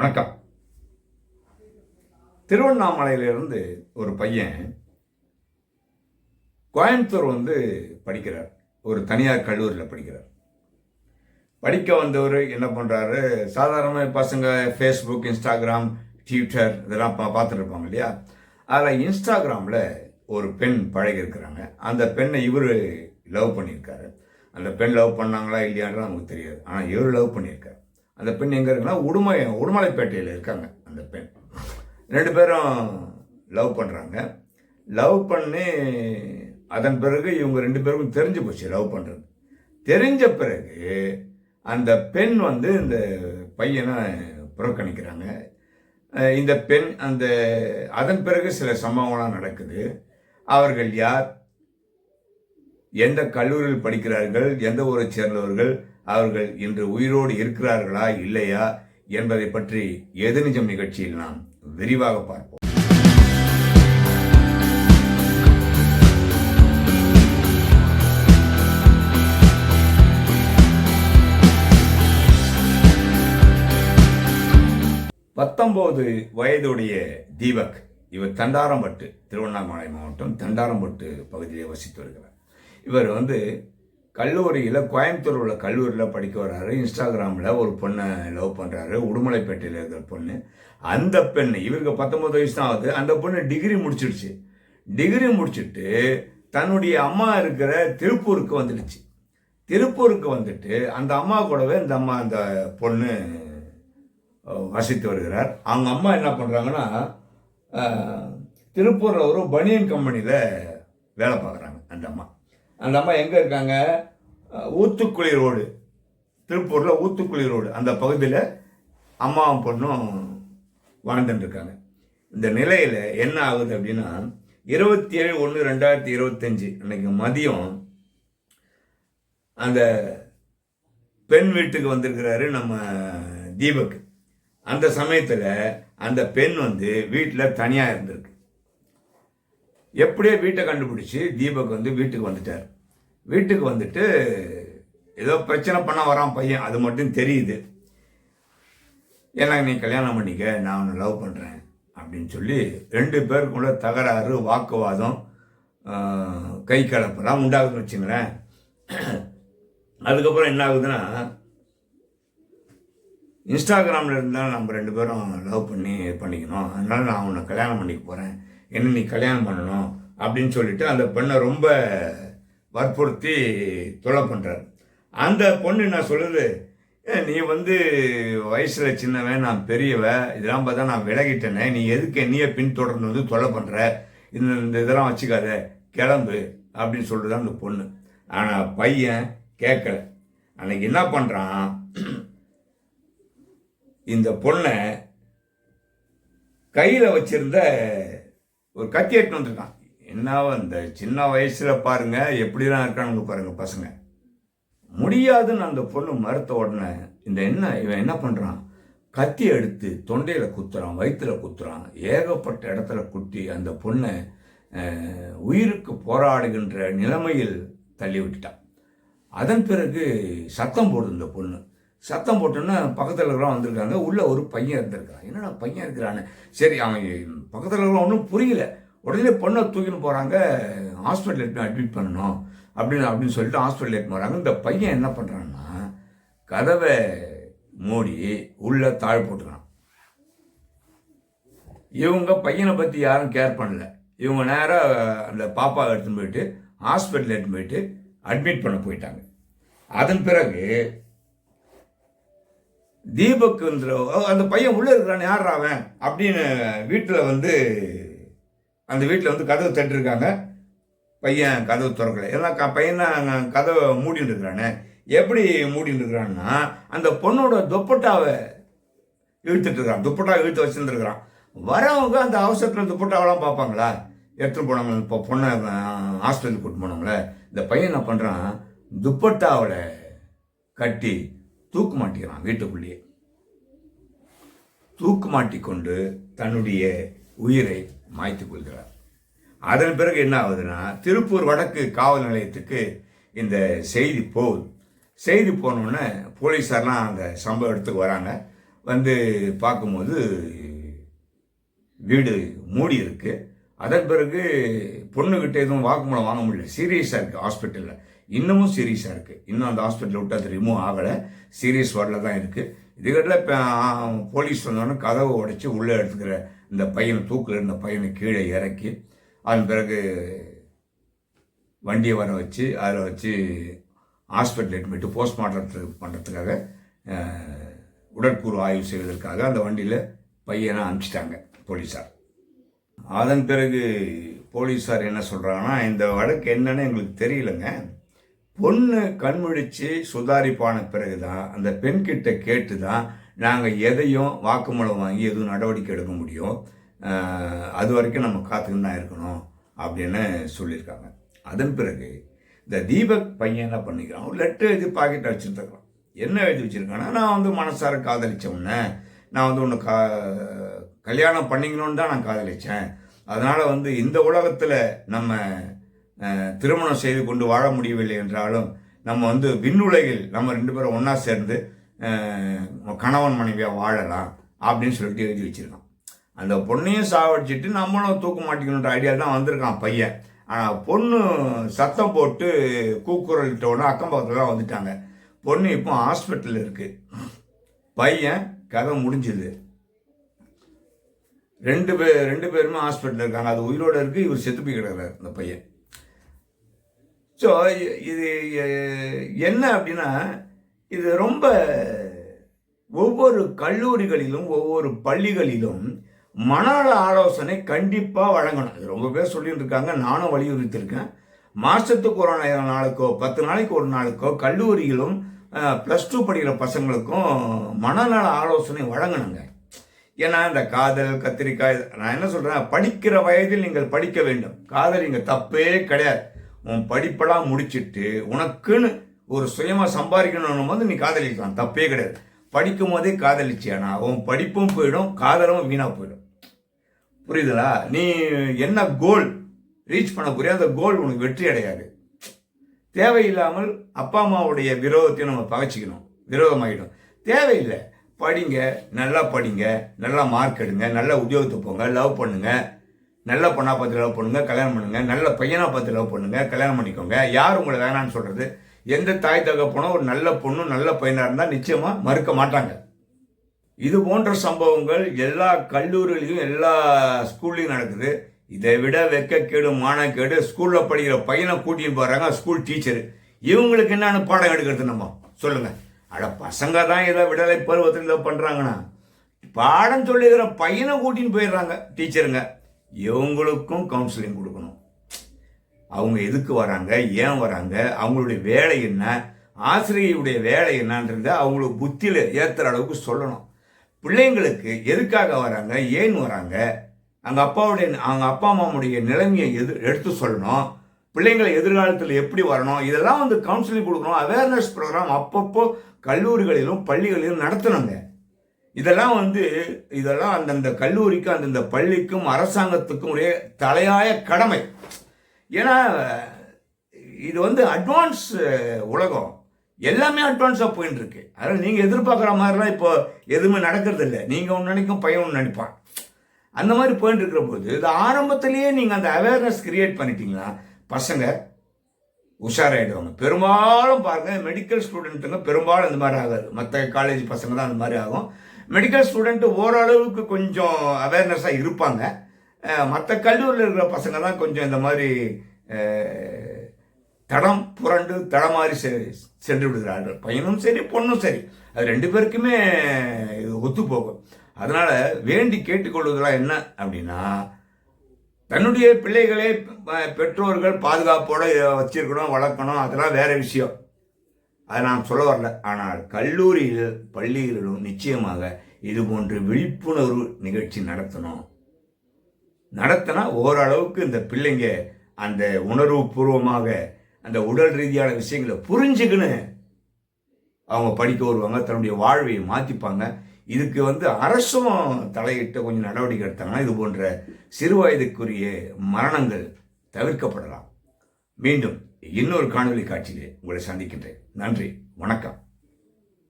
வணக்கம். திருவண்ணாமலையிலிருந்து ஒரு பையன் கோயம்புத்தூர் வந்து படிக்கிறார். ஒரு தனியார் கல்லூரியில் படிக்கிறார். படிக்க வந்தவர் என்ன பண்ணுறாரு சாதாரண பசங்க ஃபேஸ்புக் இன்ஸ்டாகிராம் ட்விட்டர் இதெல்லாம் பா பார்த்துட்டு இருப்பாங்க இல்லையா? அதில் இன்ஸ்டாகிராமில் ஒரு பெண் பழகிருக்கிறாங்க அந்த பெண்ணை இவர் லவ் பண்ணியிருக்காரு. அந்த பெண் லவ் பண்ணாங்களா இல்லையான்றது நமக்கு தெரியாது. ஆனால் இவர் லவ் பண்ணியிருக்காரு. அந்த பெண் எங்கே இருக்குன்னா உடுமை உடுமலைப்பேட்டையில் இருக்காங்க அந்த பெண். ரெண்டு பேரும் லவ் பண்ணுறாங்க லவ் பண்ணி அதன் பிறகு இவங்க ரெண்டு பேருக்கும் தெரிஞ்சு போச்சு லவ் பண்ணுறது தெரிஞ்ச பிறகு அந்த பெண் வந்து இந்த பையனை புறக்கணிக்கிறாங்க. இந்த பெண் அந்த அதன் பிறகு சில சம்பவங்கள்லாம் நடக்குது. அவர்கள் யார்? எந்த கல்லூரியில் படிக்கிறார்கள்? எந்த ஊரை சேர்ந்தவர்கள்? அவர்கள் இன்று உயிரோடு இருக்கிறார்களா இல்லையா என்பதை பற்றி எது நிஜம் நிகழ்ச்சியில் நாம் விரிவாக பார்ப்போம். பத்தொன்பது வயதுடைய தீபக் இவர் தண்டாரம்பட்டு திருவண்ணாமலை மாவட்டம் தண்டாரம்பட்டு பகுதியில் வசித்து வருகிறார். இவர் வந்து கல்லூரியில் கோயம்புத்தூர் உள்ள கல்லூரியில் படிக்க வர்றாரு. இன்ஸ்டாகிராமில் ஒரு பொண்ணை லவ் பண்ணுறாரு உடுமலைப்பேட்டையில் இருக்கிற பொண்ணு. அந்த பெண் இவருக்கு பத்தொம்பது வயசு தான் ஆகுது. அந்த பொண்ணு டிகிரி முடிச்சிடுச்சு. டிகிரி முடிச்சுட்டு தன்னுடைய அம்மா இருக்கிற திருப்பூருக்கு வந்துடுச்சு. திருப்பூருக்கு வந்துட்டு அந்த அம்மா கூடவே இந்த அம்மா அந்த பொண்ணு வசித்து வருகிறார். அவங்க அம்மா என்ன பண்ணுறாங்கன்னா திருப்பூரில் ஒரு பனியன் கம்பெனியில் வேலை பார்க்குறாங்க அந்த அம்மா. அந்த அம்மா எங்கே இருக்காங்க? ஊத்துக்குழி ஊத்துக்குளி ரோடு திருப்பூரில் ஊத்துக்குளி ரோடு அந்த பகுதியில் அம்மாவும் பொண்ணும் வாழ்ந்துட்டுருக்காங்க. இந்த நிலையில் என்ன ஆகுது அப்படின்னா இருபத்தி ஏழு ஒன்று ரெண்டாயிரத்தி இருபத்தஞ்சி அன்னைக்கு மதியம் அந்த பெண் வீட்டுக்கு வந்திருக்கிறாரு நம்ம தீபக். அந்த சமயத்தில் அந்த பெண் வந்து வீட்டில் தனியாக இருந்திருக்கு. எப்படியோ வீட்டை கண்டுபிடிச்சி தீபக் வந்து வீட்டுக்கு வந்துட்டார். வீட்டுக்கு வந்துட்டு ஏதோ பிரச்சனை பண்ண வரான் பையன் அது மட்டும் தெரியுது. ஏன்னா நீ கல்யாணம் பண்ணிக்க நான் உன்னை லவ் பண்ணுறேன் அப்படின்னு சொல்லி ரெண்டு பேருக்குள்ள தகராறு வாக்குவாதம் கை கலப்பெல்லாம் உண்டாகுதுன்னு வச்சுங்களேன். அதுக்கப்புறம் என்ன ஆகுதுன்னா இன்ஸ்டாகிராமில் இருந்தால் நம்ம ரெண்டு பேரும் லவ் பண்ணி பண்ணிக்கணும். அதனால நான் உன்னை கல்யாணம் பண்ணிக்க போகிறேன் என்ன நீ கல்யாணம் பண்ணணும் அப்படின்னு சொல்லிட்டு அந்த பெண்ணை ரொம்ப வற்புறுத்தி தொலை பண்ணுறாரு அந்த பொண்ணு என்ன சொல்லுது? "ஏ, நீ வந்து வயசில் சின்னவன் நான் பெரியவ இதெல்லாம் பார்த்தா நான் விலகிட்டேனே. நீ எதுக்கு என்னையே பின்தொடர்ந்து வந்து தொலை பண்ணுற இந்த இந்த இதெல்லாம் வச்சுக்காத. கிளம்பு அப்படின்னு சொல்லிட்டு தான் அந்த பொண்ணு. ஆனால் பையன் கேட்கல. அன்னைக்கு என்ன பண்ணுறான் இந்த பொண்ணை கையில் வச்சிருந்த ஒரு கத்தி எடுத்துன்னு வந்திருக்கான் என்ன இந்த சின்ன வயசில் பாருங்கள் எப்படிலாம் இருக்கானுங்க பாருங்கள் பசங்க. முடியாதுன்னு அந்த பொண்ணு மறுத்த உடனே இந்த என்ன இவன் என்ன பண்ணுறான் கத்தி எடுத்து தொண்டையில் குத்துறான் வயிற்றில் குத்துறான். ஏகப்பட்ட இடத்துல குத்தி அந்த பொண்ணை உயிருக்கு போராடுகின்ற நிலைமையில் தள்ளி விட்டுட்டான். அதன் பிறகு சத்தம் போடுது இந்த பொண்ணு. சத்தம் போட்டோன்னா பக்கத்தில் இருக்கிறவங்க வந்திருக்காங்க. உள்ளே ஒரு பையன் இருந்திருக்கான். என்னடா பையன் இருக்கிறான்னு சரி அவன் பக்கத்தில் இருக்கிறவங்க ஒன்றும் புரியல. உடனே பொண்ணை தூக்கின்னு போகிறாங்க ஹாஸ்பிட்டல் எடுத்து அட்மிட் பண்ணணும். அப்படின்னு அப்படின்னு சொல்லிட்டு ஹாஸ்பிட்டல் எடுத்து போகிறாங்க இந்த பையன் என்ன பண்ணுறான்னா கதவை மூடி உள்ளே தாழ் போட்டுக்கிறான் இவங்க பையனை பற்றி யாரும் கேர் பண்ணல. இவங்க நேராக அந்த பாப்பாவை எடுத்துன்னு போயிட்டு ஹாஸ்பிட்டல் எடுத்துன்னு போயிட்டு அட்மிட் பண்ண போயிட்டாங்க. அதன் பிறகு தீபக் அந்த பையன் உள்ளே இருக்கிறான் யார் அவன்? அப்படின்னு வீட்டில் வந்து அந்த வீட்டில் வந்து கதவு தட்டிருக்காங்க. பையன் கதவு திறக்கல. ஏன்னா க- பையன் கதவை மூடிட்டு இருக்கிறானே. எப்படி மூடிட்டு இருக்கிறான்னா அந்த பொண்ணோட துப்பட்டாவை இழுத்துட்டு இருக்கிறான். துப்பட்டா இழுத்து வச்சுருந்துருக்கிறான். வரவங்க அந்த அவசரத்தில் துப்பட்டாவெல்லாம் பார்ப்பாங்களா? எடுத்துகிட்டு போனாங்க இப்போ பொண்ணை ஹாஸ்பிட்டலுக்கு கூட்டு போனாங்களே இந்த பையன் என்ன பண்ணுறான் துப்பட்டாவில் கட்டி தூக்கு மாட்டிக்கிறான் வீட்டுக்குள்ளேயே. தூக்கு மாட்டிக்கொண்டு தன்னுடைய உயிரை மாய்த்து கொள்கிறார். அதன் பிறகு என்ன ஆகுதுன்னா திருப்பூர் வடக்கு காவல் நிலையத்துக்கு இந்த செய்தி போகுது. செய்தி போனோடனே போலீஸார்லாம் அந்த சம்பவ இடத்துக்கு வராங்க. வந்து பார்க்கும்போது வீடு மூடி இருக்குது அதன் பிறகு பொண்ணுக்கிட்ட எதுவும் வாக்குமூலம் வாங்க முடியல. சீரியஸாக இருக்குது ஹாஸ்பிட்டலில். இன்னமும் சீரியஸாக இருக்குது இன்னும் அந்த ஹாஸ்பிட்டலில் விட்டு அது ரிமூவ் ஆகலை. சீரியஸ் வார்டில் தான் இருக்குது இதுக்கிட்ட இப்போ போலீஸ் வந்தோடனே கதவை உடைச்சி உள்ளே எடுத்துக்கிற இந்த பையனை தூக்கில் இருந்த பையனை கீழே இறக்கி அதன் பிறகு வண்டியை வர வச்சு அதில் வச்சு ஹாஸ்பிட்டல் அட்மிட்டு போஸ்ட்மார்ட்டத்துக்கு பண்ணுறதுக்காக உடற்கூறு ஆய்வு செய்வதற்காக அந்த வண்டியில் பையனை அனுப்பிச்சிட்டாங்க போலீஸார். அதன் பிறகு போலீஸார் என்ன சொல்கிறாங்கன்னா இந்த வழக்கு என்னன்னு எங்களுக்கு தெரியலங்க. பொண்ணு கண்முழிச்சு சுதாரிப்பான பிறகு தான் அந்த பெண்கிட்ட கேட்டு தான் நாங்கள் எதையும் வாக்குமூலம் வாங்கி எதுவும் நடவடிக்கை எடுக்க முடியும். அது வரைக்கும் நம்ம காத்துக்கிட்டு தான் இருக்கணும் அப்படின்னு சொல்லியிருக்காங்க. அதன் பிறகு இந்த தீபக் பையன் என்ன பண்ணிக்கிறான்? ஒரு லெட்டர் எழுதி பாக்கெட் வச்சுருந்துருக்கான் என்ன எழுதி வச்சிருக்கான்னா நான் வந்து மனசார காதலிச்சவுடனே நான் வந்து ஒன்று கா கல்யாணம் பண்ணிக்கணும்னு தான் நான் காதலிச்சேன். அதனால் வந்து இந்த உலகத்தில் நம்ம திருமணம் செய்து கொண்டு வாழ முடியவில்லை என்றாலும் நம்ம வந்து விண்ணுலகில் நம்ம ரெண்டு பேரும் ஒன்றா சேர்ந்து கணவன் மனைவியாக வாழலாம் அப்படின்னு சொல்லிட்டு எழுதி வச்சிருக்கான் அந்த பொண்ணையும் சாவடிச்சிட்டு நம்மளும் தூக்க மாட்டிக்கணுன்ற ஐடியா தான் வந்திருக்கான் பையன். ஆனால் பொண்ணு சத்தம் போட்டு கூக்குரலிட்ட உடனே அக்கம் தான் வந்துட்டாங்க. பொண்ணு இப்போ ஹாஸ்பிட்டலில் இருக்குது பையன் கதை முடிஞ்சுது. ரெண்டு பேர் ரெண்டு பேருமே ஹாஸ்பிட்டலில் இருக்காங்க. அது உயிரோட இருக்குது இவர் செத்து போய் கிடக்கிறார் அந்த பையன். ஸோ இது என்ன அப்படின்னா இது ரொம்ப ஒவ்வொரு கல்லூரிகளிலும் ஒவ்வொரு பள்ளிகளிலும் மனநல ஆலோசனை கண்டிப்பாக வழங்கணும். இது ரொம்ப பேர் சொல்லிட்டு இருக்காங்க நானும் வலியுறுத்தியிருக்கேன். மாதத்துக்கு ஒரு நாளுக்கோ பத்து நாளைக்கு ஒரு நாளுக்கோ கல்லூரியிலும் ப்ளஸ் டூ படிக்கிற பசங்களுக்கும் மனநல ஆலோசனை வழங்கணுங்க. ஏன்னா இந்த காதல் கத்திரிக்காய் நான் என்ன சொல்கிறேன் படிக்கிற வயதில் நீங்கள் படிக்க வேண்டும். காதல் இங்கே தப்பே கிடையாது. உன் படிப்பெல்லாம் முடிச்சுட்டு உனக்குன்னு ஒரு சுயமாக சம்பாதிக்கணும் போது நீ காதலிக்கலாம். தப்பே கிடையாது. படிக்கும் போதே காதலிச்சியானா உன் படிப்பும் போயிடும் காதலும் வீணாக போயிடும். புரியுதுலா நீ என்ன கோல் ரீச் பண்ண போறியோ அந்த கோல் உனக்கு வெற்றி அடையாது. தேவையில்லாமல் அப்பா அம்மாவுடைய விரோதத்தையும் நம்ம பகைச்சிக்கணும். விரோதமாகிடும் தேவையில்லை. படிங்க நல்லா படிங்க நல்லா மார்க் எடுங்க நல்ல உத்தியோகத்துக்கு போங்க லவ் பண்ணுங்கள் நல்ல பொண்ணாக பார்த்து லவ் பண்ணுங்க கல்யாணம் பண்ணுங்க நல்ல பையனாக பார்த்து லவ் பண்ணுங்க கல்யாணம் பண்ணிக்கோங்க. யார் உங்களை வேணாம்னு சொல்கிறது எந்த தாய் தகப்பனும் ஒரு நல்ல பொண்ணும் நல்ல பையனாக இருந்தால் நிச்சயமாக மறுக்க மாட்டாங்க. இது போன்ற சம்பவங்கள் எல்லா கல்லூரிலையும் எல்லா ஸ்கூல்லையும் நடக்குது. இதை விட வெக்கக்கேடு மானக்கேடு ஸ்கூலில் படிக்கிற பையனை கூட்டின்னு போகிறாங்க ஸ்கூல் டீச்சர் இவங்களுக்கு என்னன்னு பாடம் எடுக்கிறது நம்ம? சொல்லுங்கள் அட பசங்க தான் ஏதோ விடலை பருவத்தில் பண்ணுறாங்கன்னா பாடம் சொல்லுகிற பையனை கூட்டின்னு போயிடுறாங்க டீச்சருங்க இவங்களுக்கும் கவுன்சிலிங் கொடுக்கணும். அவங்க எதுக்கு வராங்க ஏன் வராங்க அவங்களுடைய வேலை என்ன ஆசிரியருடைய வேலை என்னன்றத அவங்களுக்கு புத்தியில் ஏற்றுற அளவுக்கு சொல்லணும். பிள்ளைங்களுக்கு எதுக்காக வராங்க ஏன் வராங்க அவங்க அப்பாவுடைய அவங்க அப்பா அம்மாவுடைய நிலைமையை எது எடுத்து சொல்லணும். பிள்ளைங்களை எதிர்காலத்தில் எப்படி வரணும் இதெல்லாம் வந்து கவுன்சிலிங் கொடுக்கணும். அவேர்னஸ் ப்ரோக்ராம் அப்பப்போ கல்லூரிகளிலும் பள்ளிகளிலும் நடத்தணுங்க. இதெல்லாம் வந்து இதெல்லாம் அந்தந்த கல்லூரிக்கும் அந்தந்த பள்ளிக்கும் அரசாங்கத்துக்கும் உடைய தலையாய கடமை. ஏன்னா இது வந்து அட்வான்ஸ் உலகம். எல்லாமே அட்வான்ஸாக போயின்னு இருக்கு அதனால் நீங்கள் எதிர்பார்க்குற மாதிரிலாம் இப்போ எதுவுமே நடக்கிறது இல்லை நீங்கள் ஒன்று நினைக்கும் பையன் ஒன்று நினைப்பான். அந்த மாதிரி போயிட்டு இருக்கிற போது இது ஆரம்பத்திலேயே நீங்கள் அந்த அவேர்னஸ் கிரியேட் பண்ணிட்டீங்கன்னா பசங்க உஷாராயிடுவாங்க. பெரும்பாலும் பாருங்கள் மெடிக்கல் ஸ்டூடெண்ட்டுங்க பெரும்பாலும் இந்த மாதிரி ஆகாது. மற்ற காலேஜ் பசங்க தான் அந்த மாதிரி ஆகும். மெடிக்கல் ஸ்டூடெண்ட்டு ஓரளவுக்கு கொஞ்சம் அவேர்னஸாக இருப்பாங்க. மற்ற கல்லூரியில் இருக்கிற பசங்க தான் கொஞ்சம் இந்த மாதிரி தடம் புரண்டு தடமாறி செ- சென்று விடுகிறார்கள். பையனும் சரி பொண்ணும் சரி. அது ரெண்டு பேருக்குமே இது ஒத்து போகும். அதனால் வேண்டி கேட்டுக்கொள்வதெல்லாம் என்ன அப்படின்னா தன்னுடைய பிள்ளைகளை பெற்றோர்கள் பாதுகாப்போட வச்சிருக்கணும் வளர்க்கணும் அதெல்லாம் வேறு விஷயம். அதை நான் சொல்ல வரல. ஆனால் கல்லூரியில் பள்ளிகளிலும் நிச்சயமாக இது போன்று விழிப்புணர்வு நிகழ்ச்சி நடத்தணும். நடத்தினா ஓரளவுக்கு இந்த பிள்ளைங்க அந்த உணர்வு பூர்வமாக அந்த உடல் ரீதியான விஷயங்களை புரிஞ்சுக்கின்னு அவங்க படிக்க வருவாங்க தன்னுடைய வாழ்வை மாற்றிப்பாங்க இதுக்கு வந்து அரசும் தலையிட்டு கொஞ்சம் நடவடிக்கை எடுத்தாங்கன்னா இது போன்ற சிறு வயதுக்குரிய மரணங்கள் தவிர்க்கப்படலாம். மீண்டும் இன்னொரு காணொளி காட்சியிலே உங்களை சந்திக்கின்றேன். நன்றி. வணக்கம்.